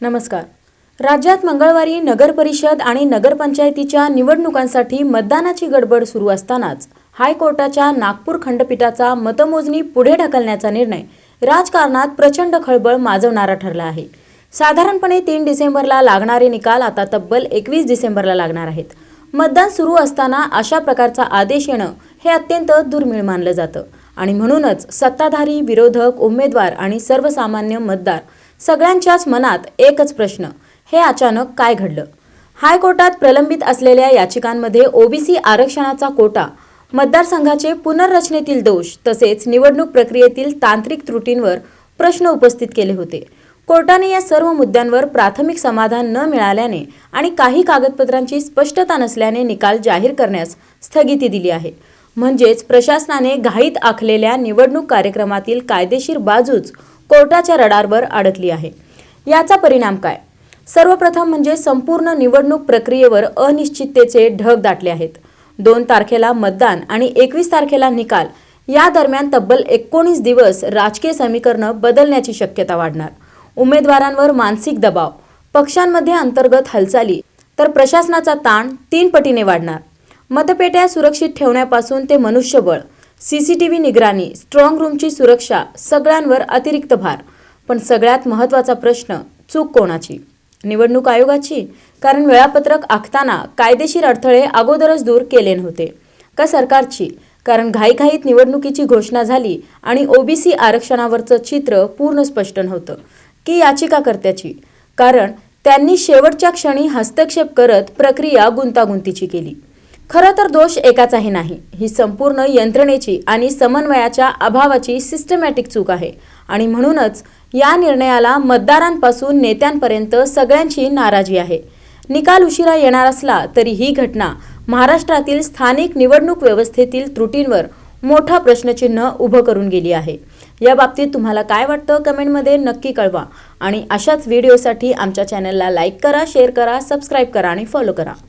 नमस्कार. राज्यात मंगळवारी नगर परिषद आणि नगरपंचायतीच्या निवडणुकांसाठी मतदानाची गडबड सुरू असतानाच हायकोर्टाच्या नागपूर खंडपीठाचा मतमोजणी पुढे ढकलण्याचा निर्णय राजकारणात प्रचंड खळबळ माजवणारा ठरला आहे. साधारणपणे तीन डिसेंबरला लागणारे निकाल आता तब्बल एकवीस डिसेंबरला लागणार आहेत. मतदान सुरू असताना अशा प्रकारचा आदेश येणं हे अत्यंत दुर्मिळ मानलं जातं आणि म्हणूनच सत्ताधारी विरोधक उमेदवार आणि सर्वसामान्य मतदार सगळ्यांच्याच मनात एकच प्रश्न हे अचानक काय घडलं? हायकोर्टात प्रलंबित असलेल्या याचिकांमध्ये ओबीसी आरक्षणाचा कोटा मतदारसंघाचे पुनर्रचनेतील दोष तसेच निवडणूक प्रक्रियेतील तांत्रिक त्रुटींवर प्रश्न उपस्थित केले होते. कोर्टाने या सर्व मुद्द्यांवर प्राथमिक समाधान न मिळाल्याने आणि काही कागदपत्रांची स्पष्टता नसल्याने निकाल जाहीर करण्यास स्थगिती दिली आहे. म्हणजेच प्रशासनाने घाईत आखलेल्या निवडणूक कार्यक्रमातील कायदेशीर बाजूच कोर्टाच्या रडारवर अडकली आहे. याचा परिणाम काय? सर्वप्रथम म्हणजे संपूर्ण निवडणूक प्रक्रियेवर अनिश्चिततेचे ढग दाटले आहेत. दोन तारखेला मतदान आणि एकवीस तारखेला निकाल या दरम्यान तब्बल एकोणीस दिवस राजकीय समीकरणं बदलण्याची शक्यता वाढणार. उमेदवारांवर मानसिक दबाव पक्षांमध्ये अंतर्गत हालचाली तर प्रशासनाचा ताण तीन पटीने वाढणार. मतपेट्या सुरक्षित ठेवण्यापासून ते मनुष्यबळ सीसीटीव्ही निगराणी स्ट्रॉंग रूमची सुरक्षा सगळ्यांवर अतिरिक्त भार. पण सगळ्यात महत्त्वाचा प्रश्न चूक कोणाची? निवडणूक आयोगाची? कारण वेळापत्रक आखताना कायदेशीर अडथळे अगोदरच दूर केले नव्हते. का सरकारची? कारण घाईघाईत निवडणुकीची घोषणा झाली आणि ओबीसी आरक्षणावरचं चित्र पूर्ण स्पष्ट नव्हतं. की याचिकाकर्त्याची? कारण त्यांनी शेवटच्या क्षणी हस्तक्षेप करत प्रक्रिया गुंतागुंतीची केली. खरं तर दोष एकाचाही नाही. ही संपूर्ण यंत्रणेची आणि समन्वयाच्या अभावाची सिस्टमॅटिक चूक आहे. आणि म्हणूनच या निर्णयाला मतदारांपासून नेत्यांपर्यंत सगळ्यांची नाराजी आहे. निकाल उशिरा येणार असला तरी ही घटना महाराष्ट्रातील स्थानिक निवडणूक व्यवस्थेतील त्रुटींवर मोठा प्रश्नचिन्ह उभं करून गेली आहे. या बाबतीत तुम्हाला काय वाटतं कमेंटमध्ये नक्की कळवा. आणि अशाच व्हिडिओसाठी आमच्या चॅनलला लाईक करा शेअर करा सबस्क्राईब करा आणि फॉलो करा.